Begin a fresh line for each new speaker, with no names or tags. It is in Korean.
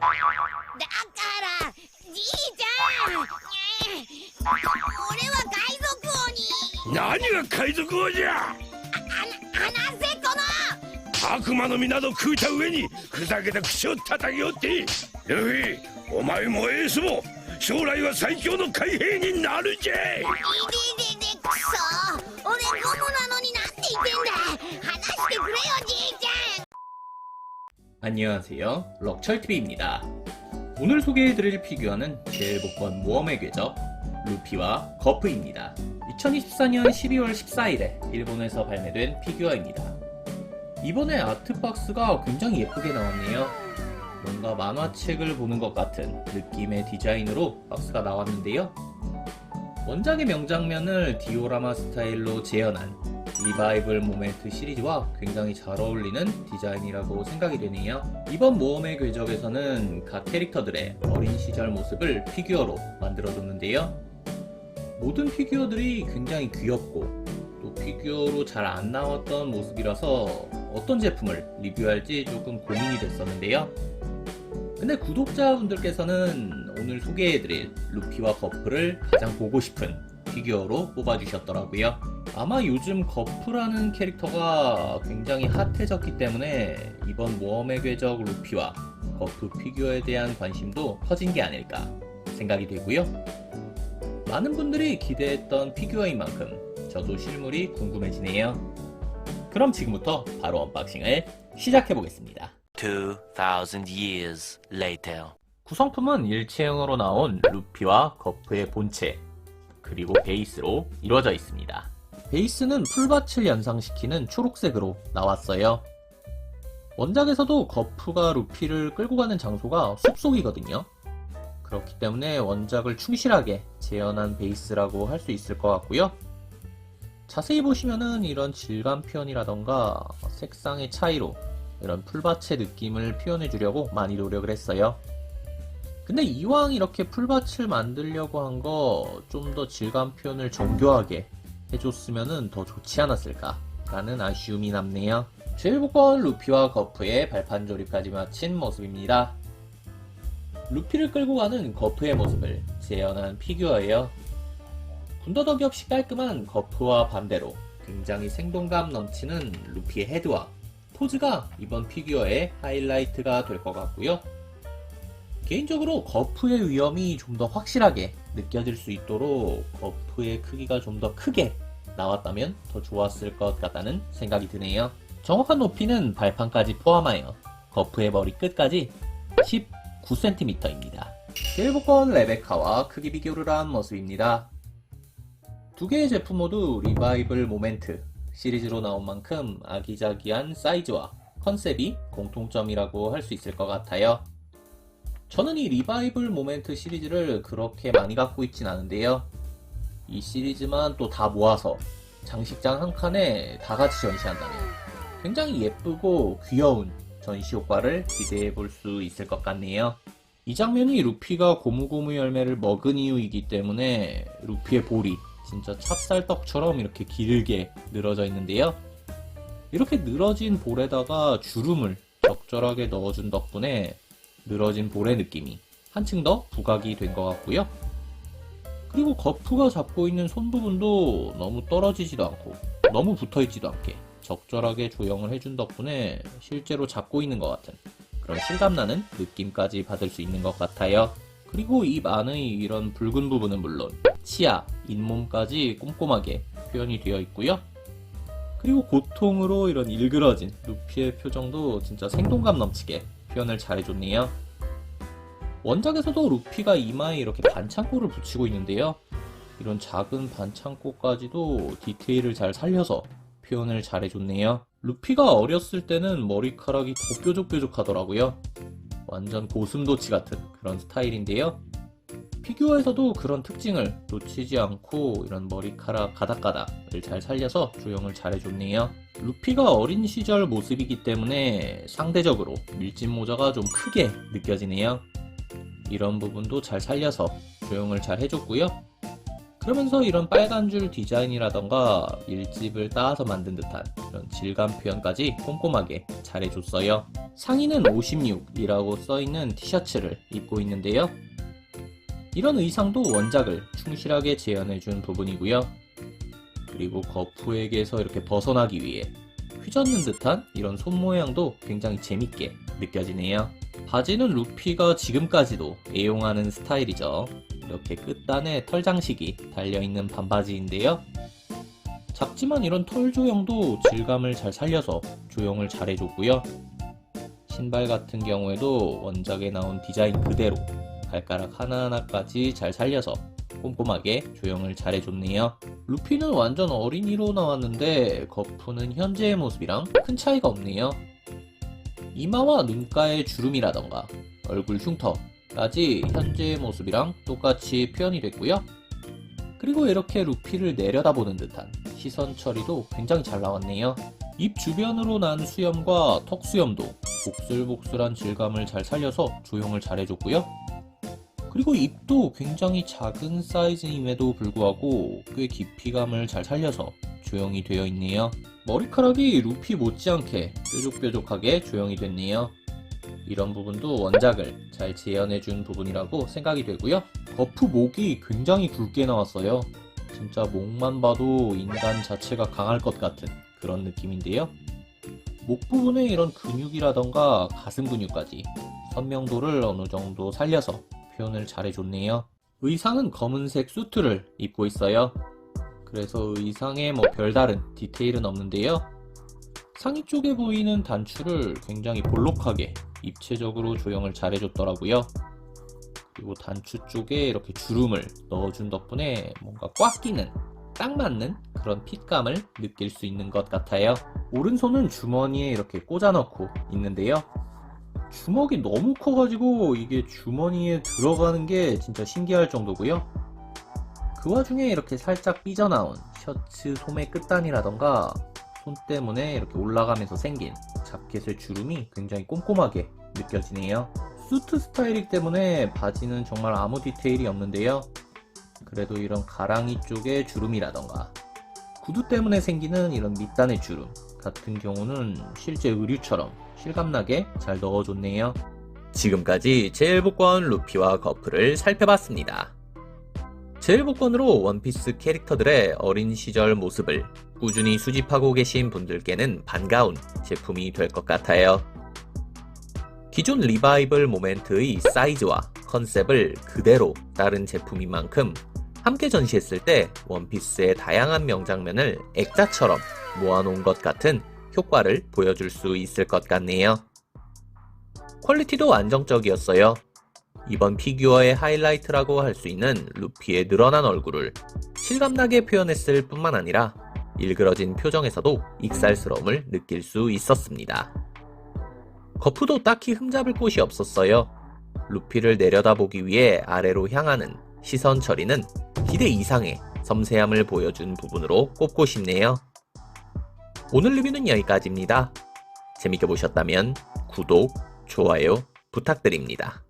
だからじいちゃん俺は海賊王に。
何が海賊王じゃ？
あ話せこの？
悪魔の実など食うた上にふざけた口を叩きおって。ルフィお前もエースも将来は最強の海兵になるじゃい
안녕하세요. 럭철TV입니다. 오늘 소개해드릴 피규어는 제일복권 모험의 궤적, 루피와 거프입니다. 2024년 12월 14일에 일본에서 발매된 피규어입니다. 이번에 아트박스가 굉장히 예쁘게 나왔네요. 뭔가 만화책을 보는 것 같은 느낌의 디자인으로 박스가 나왔는데요. 원작의 명장면을 디오라마 스타일로 재현한 리바이벌 모멘트 시리즈와 굉장히 잘 어울리는 디자인이라고 생각이 되네요. 이번 모험의 궤적에서는 각 캐릭터들의 어린 시절 모습을 피규어로 만들어줬는데요. 모든 피규어들이 굉장히 귀엽고 또 피규어로 잘 안 나왔던 모습이라서 어떤 제품을 리뷰할지 조금 고민이 됐었는데요. 근데 구독자분들께서는 오늘 소개해드릴 루피와 거프를 가장 보고 싶은 피규어로 뽑아주셨더라고요. 아마 요즘 거프라는 캐릭터가 굉장히 핫해졌기 때문에 이번 모험의 궤적 루피와 거프 피규어에 대한 관심도 커진 게 아닐까 생각이 되고요. 많은 분들이 기대했던 피규어인 만큼 저도 실물이 궁금해지네요. 그럼 지금부터 바로 언박싱을 시작해 보겠습니다.
2,000 years later.
구성품은 일체형으로 나온 루피와 거프의 본체, 그리고 베이스로 이루어져 있습니다. 베이스는 풀밭을 연상시키는 초록색으로 나왔어요. 원작에서도 거프가 루피를 끌고 가는 장소가 숲속이거든요. 그렇기 때문에 원작을 충실하게 재현한 베이스라고 할 수 있을 것 같고요. 자세히 보시면은 이런 질감 표현이라던가 색상의 차이로 이런 풀밭의 느낌을 표현해 주려고 많이 노력을 했어요. 근데 이왕 이렇게 풀밭을 만들려고 한 거 좀 더 질감 표현을 정교하게 해줬으면 더 좋지 않았을까 라는 아쉬움이 남네요. 제일복권 루피와 거프의 발판 조립까지 마친 모습입니다. 루피를 끌고 가는 거프의 모습을 재현한 피규어예요. 군더더기 없이 깔끔한 거프와 반대로 굉장히 생동감 넘치는 루피의 헤드와 포즈가 이번 피규어의 하이라이트가 될 것 같고요. 개인적으로 거프의 위험이 좀 더 확실하게 느껴질 수 있도록 거프의 크기가 좀 더 크게 나왔다면 더 좋았을 것 같다는 생각이 드네요. 정확한 높이는 발판까지 포함하여 거프의 머리 끝까지 19cm입니다. 제일복권 레베카와 크기 비교를 한 모습입니다. 두 개의 제품 모두 리바이벌 모멘트 시리즈로 나온 만큼 아기자기한 사이즈와 컨셉이 공통점이라고 할 수 있을 것 같아요. 저는 이 리바이벌 모멘트 시리즈를 그렇게 많이 갖고 있진 않은데요. 이 시리즈만 또 다 모아서 장식장 한 칸에 다 같이 전시한다면 굉장히 예쁘고 귀여운 전시 효과를 기대해 볼 수 있을 것 같네요. 이 장면이 루피가 고무고무 열매를 먹은 이유이기 때문에 루피의 볼이 진짜 찹쌀떡처럼 이렇게 길게 늘어져 있는데요. 이렇게 늘어진 볼에다가 주름을 적절하게 넣어준 덕분에 늘어진 볼의 느낌이 한층 더 부각이 된 것 같고요. 그리고 거프가 잡고 있는 손 부분도 너무 떨어지지도 않고 너무 붙어 있지도 않게 적절하게 조형을 해준 덕분에 실제로 잡고 있는 것 같은 그런 실감나는 느낌까지 받을 수 있는 것 같아요. 그리고 입 안의 이런 붉은 부분은 물론 치아, 잇몸까지 꼼꼼하게 표현이 되어 있고요. 그리고 고통으로 이런 일그러진 루피의 표정도 진짜 생동감 넘치게 표현을 잘해줬네요. 원작에서도 루피가 이마에 이렇게 반창고를 붙이고 있는데요. 이런 작은 반창고까지도 디테일을 잘 살려서 표현을 잘해줬네요. 루피가 어렸을 때는 머리카락이 더 뾰족뾰족하더라고요. 완전 고슴도치 같은 그런 스타일인데요. 피규어에서도 그런 특징을 놓치지 않고 이런 머리카락 가닥가닥을 잘 살려서 조형을 잘해줬네요. 루피가 어린 시절 모습이기 때문에 상대적으로 밀짚 모자가 좀 크게 느껴지네요. 이런 부분도 잘 살려서 조형을 잘 해줬고요. 그러면서 이런 빨간 줄 디자인이라던가 밀집을 따서 만든 듯한 이런 질감 표현까지 꼼꼼하게 잘해줬어요. 상의는 56이라고 써있는 티셔츠를 입고 있는데요. 이런 의상도 원작을 충실하게 재현해준 부분이고요. 그리고 거푸에게서 이렇게 벗어나기 위해 휘젓는 듯한 이런 손 모양도 굉장히 재밌게 느껴지네요. 바지는 루피가 지금까지도 애용하는 스타일이죠. 이렇게 끝단에 털 장식이 달려있는 반바지인데요. 작지만 이런 털 조형도 질감을 잘 살려서 조형을 잘 해줬고요. 신발 같은 경우에도 원작에 나온 디자인 그대로 발가락 하나하나까지 잘 살려서 꼼꼼하게 조형을 잘 해줬네요. 루피는 완전 어린이로 나왔는데 거푸는 현재의 모습이랑 큰 차이가 없네요. 이마와 눈가의 주름이라던가 얼굴 흉터까지 현재의 모습이랑 똑같이 표현이 됐고요. 그리고 이렇게 루피를 내려다보는 듯한 시선 처리도 굉장히 잘 나왔네요. 입 주변으로 난 수염과 턱 수염도 복슬복슬한 질감을 잘 살려서 조형을 잘 해줬고요. 그리고 입도 굉장히 작은 사이즈임에도 불구하고 꽤 깊이감을 잘 살려서 조형이 되어 있네요. 머리카락이 루피 못지않게 뾰족뾰족하게 조형이 됐네요. 이런 부분도 원작을 잘 재현해준 부분이라고 생각이 되고요. 버프 목이 굉장히 굵게 나왔어요. 진짜 목만 봐도 인간 자체가 강할 것 같은 그런 느낌인데요. 목 부분에 이런 근육이라던가 가슴 근육까지 선명도를 어느 정도 살려서 표현을 잘해줬네요. 의상은 검은색 수트를 입고 있어요. 그래서 의상에 뭐 별다른 디테일은 없는데요. 상의 쪽에 보이는 단추를 굉장히 볼록하게 입체적으로 조형을 잘해줬더라고요. 그리고 단추 쪽에 이렇게 주름을 넣어준 덕분에 뭔가 꽉 끼는 딱 맞는 그런 핏감을 느낄 수 있는 것 같아요. 오른손은 주머니에 이렇게 꽂아 넣고 있는데요. 주먹이 너무 커가지고 이게 주머니에 들어가는 게 진짜 신기할 정도고요. 그 와중에 이렇게 살짝 삐져나온 셔츠 소매 끝단이라던가 손 때문에 이렇게 올라가면서 생긴 자켓의 주름이 굉장히 꼼꼼하게 느껴지네요. 수트 스타일이기 때문에 바지는 정말 아무 디테일이 없는데요. 그래도 이런 가랑이 쪽의 주름이라던가 구두 때문에 생기는 이런 밑단의 주름 같은 경우는 실제 의류처럼 실감나게 잘 넣어줬네요. 지금까지 제일복권 루피와 거프를 살펴봤습니다. 제일복권으로 원피스 캐릭터들의 어린 시절 모습을 꾸준히 수집하고 계신 분들께는 반가운 제품이 될 것 같아요. 기존 리바이벌 모멘트의 사이즈와 컨셉을 그대로 따른 제품인 만큼 함께 전시했을 때 원피스의 다양한 명장면을 액자처럼 모아놓은 것 같은 효과를 보여줄 수 있을 것 같네요. 퀄리티도 안정적이었어요. 이번 피규어의 하이라이트라고 할 수 있는 루피의 늘어난 얼굴을 실감나게 표현했을 뿐만 아니라 일그러진 표정에서도 익살스러움을 느낄 수 있었습니다. 거푸도 딱히 흠잡을 곳이 없었어요. 루피를 내려다보기 위해 아래로 향하는 시선 처리는 기대 이상의 섬세함을 보여준 부분으로 꼽고 싶네요. 오늘 리뷰는 여기까지입니다. 재밌게 보셨다면 구독, 좋아요 부탁드립니다.